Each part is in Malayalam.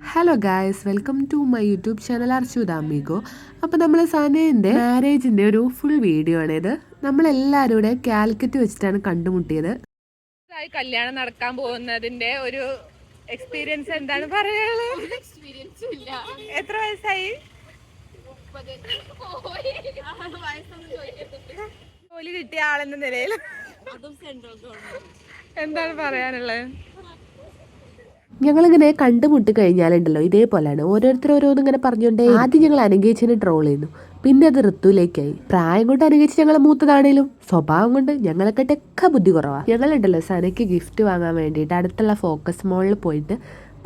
Hello guys welcome to my YouTube channel അർച്ചുദ അമ്മീഗോ അപ്പോൾ നമ്മൾ സനേന്റെ മാരേജിന്റെ ഒരു ഫുൾ വീഡിയോ ആണിത് നമ്മളെല്ലാവരും കൂടെ കാലിക്കറ്റ് വെച്ചിട്ടാണ് കണ്ടുമുട്ടിയത്. ആയി കല്യാണം നടക്കാൻ പോകുന്നതിന്റെ ഒരു എക്സ്പീരിയൻസ് എന്താണ് പറയാനുള്ളത് എത്ര വയസ്സായി? ജോലി കിട്ടിയ ആളെന്ന നിലയിൽ എന്താണ് പറയാനുള്ളത്? ഞങ്ങളിങ്ങനെ കണ്ടുമുട്ടി കഴിഞ്ഞാലുണ്ടല്ലോ ഇതേപോലെയാണ്. ഓരോരുത്തർ ഓരോന്നും ഇങ്ങനെ പറഞ്ഞുകൊണ്ടേ ആദ്യം ഞങ്ങൾ അനുഗേച്ചിനെ ട്രോൾ ചെയ്യുന്നു. പിന്നെ അത് ഋത്തുവിലേക്കായി പ്രായം കൊണ്ട് അനുഗേച്ച് ഞങ്ങൾ മൂത്തതാണേലും സ്വഭാവം കൊണ്ട് ഞങ്ങളെക്കാട്ടൊക്കെ ബുദ്ധി കുറവാണ് ഞങ്ങളുണ്ടല്ലോ സനയ്ക്ക് ഗിഫ്റ്റ് വാങ്ങാൻ വേണ്ടിയിട്ട് അടുത്തുള്ള ഫോക്കസ് മോളിൽ പോയിട്ട്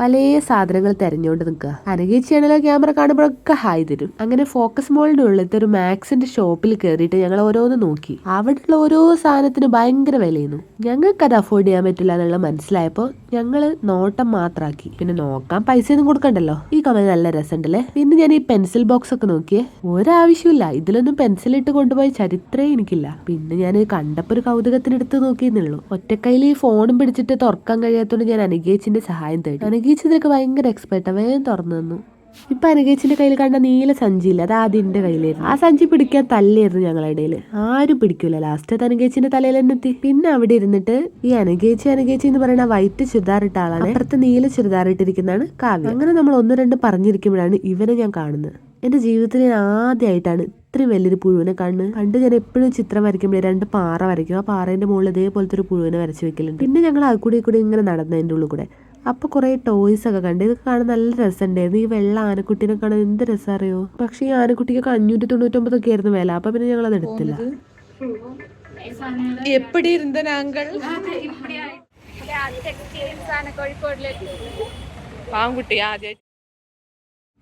പല സാധനങ്ങൾ തിരഞ്ഞുകൊണ്ട് നിൽക്കുക. അനുഗേച്ചിയാണല്ലോ ക്യാമറ കാണുമ്പോഴൊക്കെ ഹായ് തരും. അങ്ങനെ ഫോക്കസ് മോളിന്റെ ഉള്ളിലത്തെ ഒരു മാക്സിന്റെ ഷോപ്പിൽ കയറിയിട്ട് ഞങ്ങൾ ഓരോന്ന് നോക്കി. അവിടെയുള്ള ഓരോ സാധനത്തിന് ഭയങ്കര വിലയുന്നു. ഞങ്ങൾക്ക് അത് അഫോർഡ് ചെയ്യാൻ പറ്റില്ല എന്നുള്ള മനസ്സിലായപ്പോൾ ഞങ്ങൾ നോട്ടം മാത്രമാക്കി. പിന്നെ നോക്കാൻ പൈസ ഒന്നും കൊടുക്കണ്ടല്ലോ. ഈ കമൽ നല്ല രസമുണ്ടല്ലേ? പിന്നെ ഞാൻ ഈ പെൻസിൽ ബോക്സ് ഒക്കെ നോക്കിയേ ഒരാവശ്യമില്ല ഇതിലൊന്നും പെൻസിൽ ഇട്ട് കൊണ്ടുപോയ ചരിത്രേ എനിക്കില്ല. പിന്നെ ഞാൻ കണ്ടപ്പോൾ ഒരു കൗതുകത്തിനെടുത്ത് നോക്കിയെന്നുള്ളൂ ഒറ്റക്കൈയിൽ ഈ ഫോണും പിടിച്ചിട്ട് തുറക്കാൻ കഴിയാത്തതുകൊണ്ട് ഞാൻ അനുഗേച്ചിന്റെ സഹായം തേടി. അനുഗേച്ച് ഇതിനൊക്കെ ഭയങ്കര എക്സ്പെർട്ടാണ് വേഗം തുറന്നു തന്നു. ഇപ്പൊ അനുഗേച്ചിന്റെ കയ്യിൽ കണ്ട നീല സഞ്ചിയില്ല? അത് ആദ്യം എന്റെ കയ്യിലായിരുന്നു. ആ സഞ്ചി പിടിക്കാൻ തല്ലായിരുന്നു ഞങ്ങളുടെ ഇടയിൽ ആരും പിടിക്കില്ല ലാസ്റ്റ് അത് അനുഗേച്ചിന്റെ തലയിൽ തന്നെ എത്തി. പിന്നെ അവിടെ ഇരുന്നിട്ട് ഈ അനുഗേച്ചി അനുഗേച്ചി എന്ന് പറയുന്ന വൈറ്റ് ചുരിദാറിട്ട ആളാണ്. അപ്പുറത്ത് നീല ചുരിദാറിട്ടിരിക്കുന്നതാണ് കാവ്യം. അങ്ങനെ നമ്മൾ ഒന്ന് രണ്ട് പറഞ്ഞിരിക്കുമ്പോഴാണ് ഇവനെ ഞാൻ കാണുന്നത്. എന്റെ ജീവിതത്തിൽ ഞാൻ ആദ്യമായിട്ടാണ് ഇത്രയും വലിയൊരു പുഴുവിനെ കണ്ണ് പണ്ട് ഞാൻ എപ്പോഴും ചിത്രം വരയ്ക്കുമ്പോഴേ രണ്ട് പാറ വരയ്ക്കും. ആ പാറേന്റെ മുകളിൽ ഇതേപോലത്തെ ഒരു പുഴുവിനെ വരച്ച് വെക്കലുണ്ട്. പിന്നെ ഞങ്ങൾ ആ കൂടി കൂടി ഇങ്ങനെ നടന്നതിന്റെ ഉള്ളിൽ കൂടെ. അപ്പോൾ കുറേ ടോയ്സ് ഒക്കെ കണ്ട്. ഇതൊക്കെ കാണാൻ നല്ല രസമുണ്ടായിരുന്നു. ഈ വെള്ള ആനക്കുട്ടീനെ കാണാൻ എന്ത് രസം അറിയോ പക്ഷേ ഈ ആനക്കുട്ടിക്കൊക്കെ അഞ്ഞൂറ്റി തൊണ്ണൂറ്റൊമ്പതൊക്കെ ആയിരുന്നു വില. അപ്പം പിന്നെ ഞങ്ങൾ അത് എടുത്തില്ല. എപ്പടി ഇരുന്ന നാങ്കൾ പാവൻകുട്ടി ആദ്യം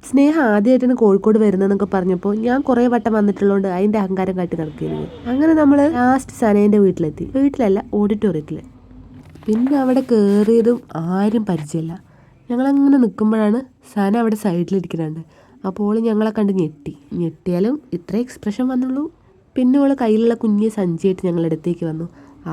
സ്നേഹ ആദ്യമായിട്ടാണ് കോഴിക്കോട് വരുന്നതെന്നൊക്കെ പറഞ്ഞപ്പോൾ ഞാൻ കുറേ വട്ടം വന്നിട്ടുള്ളതുകൊണ്ട് അതിന്റെ അഹങ്കാരം കാട്ടി നടക്കുന്നു അങ്ങനെ നമ്മൾ ലാസ്റ്റ് സനേന്റെ വീട്ടിലെത്തി. വീട്ടിലല്ല ഓഡിറ്റോറിയത്തിൽ പിന്നെ അവിടെ കയറിയതും ആരും പരിചയമില്ല. ഞങ്ങളങ്ങനെ നിൽക്കുമ്പോഴാണ് സാന അവിടെ സൈഡിലിരിക്കുന്നുണ്ട്. അപ്പോൾ ഞങ്ങളെ കണ്ട് ഞെട്ടി. ഞെട്ടിയാലും ഇത്ര എക്സ്പ്രഷൻ വന്നുള്ളൂ. പിന്നെ ഓൾ കയ്യിലുള്ള കുഞ്ഞ് സഞ്ചിയായിട്ട് ഞങ്ങളുടെ അടുത്തേക്ക് വന്നു.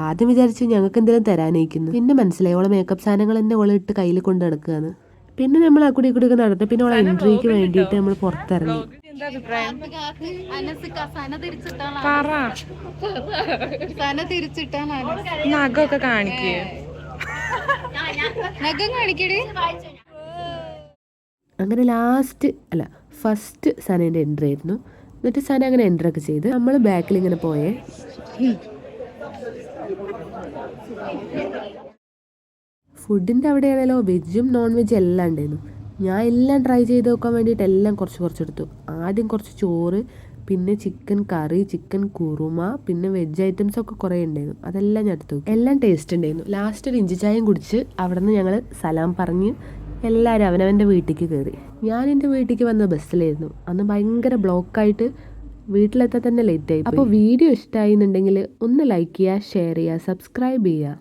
ആദ്യം വിചാരിച്ചു ഞങ്ങൾക്ക് എന്തെങ്കിലും തരാനായിരിക്കുന്നു. പിന്നെ മനസ്സിലായി ഓളെ മേക്കപ്പ് സാധനങ്ങൾ തന്നെ ഓളെ ഇട്ട് കയ്യിൽ കൊണ്ട് നടക്കുകയാണ്. പിന്നെ നമ്മൾ ആ കൂടി കൂടി ഒക്കെ നടന്നു പിന്നെ ഓളെ എൻട്രിക്ക് വേണ്ടിയിട്ട് നമ്മൾ പുറത്തിറങ്ങി. നഖമൊക്കെ അഭിപ്രായം അനസിക്ക സന തിരിച്ചിട്ടാണ് പറ സന തിരിച്ചിട്ടാണ് നഖമൊക്കെ കാണിക്കേ നഖം കാണിക്കടി അങ്ങനെ ലാസ്റ്റ് അല്ല ഫസ്റ്റ് സനേന്റെ എൻട്രി ആയിരുന്നു. എന്നിട്ട് സന അങ്ങനെ എൻട്രി ഒക്കെ ചെയ്ത് നമ്മൾ ബാക്കിൽ ഇങ്ങനെ പോയേ. ഫുഡിന്റെ അവിടെയാണല്ലോ വെജും നോൺ വെജും എല്ലാം ഉണ്ടായിരുന്നു. ഞാൻ എല്ലാം ട്രൈ ചെയ്ത് നോക്കാൻ വേണ്ടിയിട്ട് എല്ലാം കുറച്ച് കുറച്ച് എടുത്തു. ആദ്യം കുറച്ച് ചോറ് പിന്നെ ചിക്കൻ കറി ചിക്കൻ കുറുമ പിന്നെ വെജ് ഐറ്റംസ് ഒക്കെ കുറേ ഉണ്ടായിരുന്നു. അതെല്ലാം ഞാൻ എടുത്തു എല്ലാം ടേസ്റ്റ് ഉണ്ടായിരുന്നു. ലാസ്റ്റ് ഒരു ഇഞ്ചി ചായയും കുടിച്ച് അവിടെ നിന്ന് ഞങ്ങൾ സലാം പറഞ്ഞ് എല്ലാവരും അവനവന്റെ വീട്ടിലേക്ക് കയറി ഞാൻ എന്റെ വീട്ടിലേക്ക് വന്ന ബസ്സിലായിരുന്നു. അന്ന് ഭയങ്കര ബ്ലോക്കായിട്ട് വീട്ടിലെത്താൻ തന്നെ ലേറ്റ് ആയി അപ്പോൾ വീഡിയോ ഇഷ്ടമായി എന്നുണ്ടെങ്കിൽ ഒന്ന് ലൈക്ക് ചെയ്യുക ഷെയർ ചെയ്യുക സബ്സ്ക്രൈബ് ചെയ്യുക.